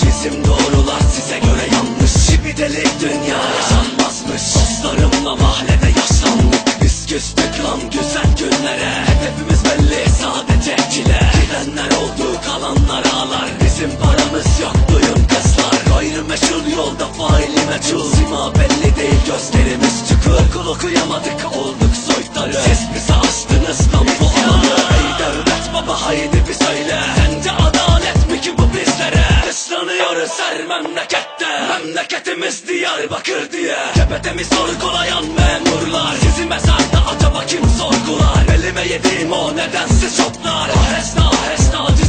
Çizim doğrular size göre yanlış. Gibi delik dünya yaşanmazmış. Dostlarımla mahallede yaşlandık Biz. Küstük lan güzel günlere. Hedefimiz belli sadece çile. Gidenler oldu kalanlar ağlar. Bizim paramız yok duyun kızlar. Gayrimeşhur yolda faili meçhul. Sima belli değil gözlerimiz çukur. Okul okuyamadık oldu bir memlekette Memleketimiz Diyarbakır diye. Kepetemi sorgulayan memurlar. Sizi mezarda acaba kim sorgular Elime yediğim o nedensiz çoplar Ahesna ahesna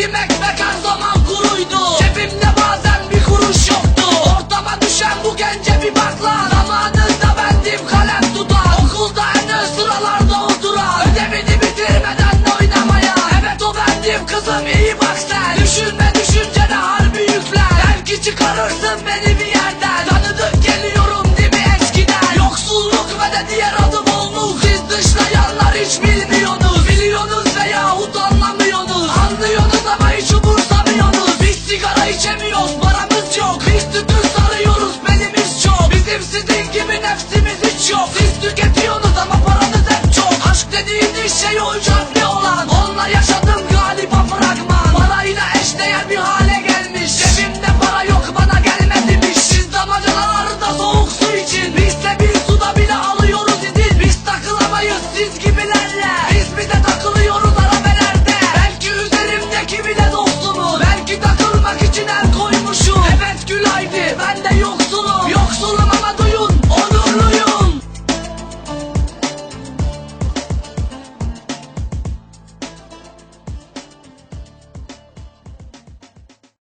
Yediğim ekmek her zaman kuruydu. Cebimde bazen bir kuruş yoktu. Ortama düşen bu gence bir bak lan Zamanında bendim kalem tutan Okulda en ön sıralarda oturan Ödevini bitirmeden oynamaya. Evet o bendim kızım iyi bak sen. Düşünme düşüncene harbi yüklen. Belki çıkarırsın beni bir yerden. Tanıdık geliyorum değil mi eskiden? Yoksulluk ve de diğer tüketiyorsunuz ama paranız hep çok. Aşk dediğiniz şey oyuncak ne olan? Onlar yaşa